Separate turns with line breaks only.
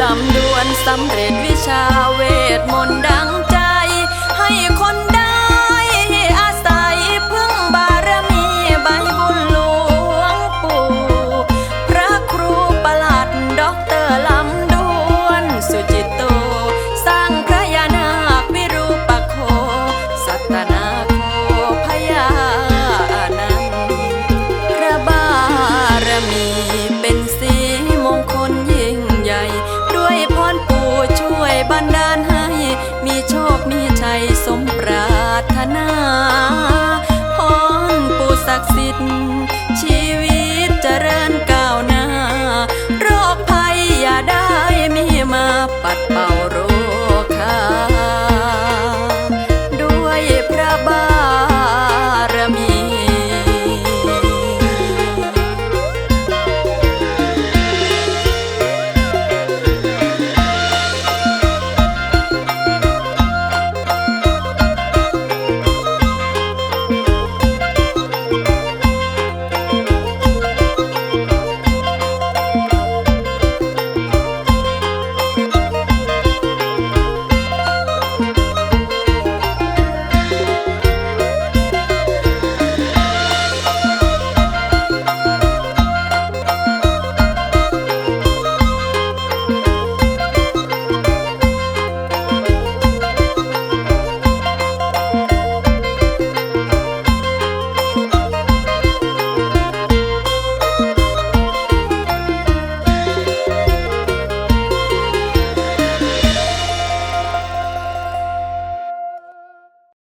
ลำดวนสำเร็จวิชา คมีใจสมปรารถนา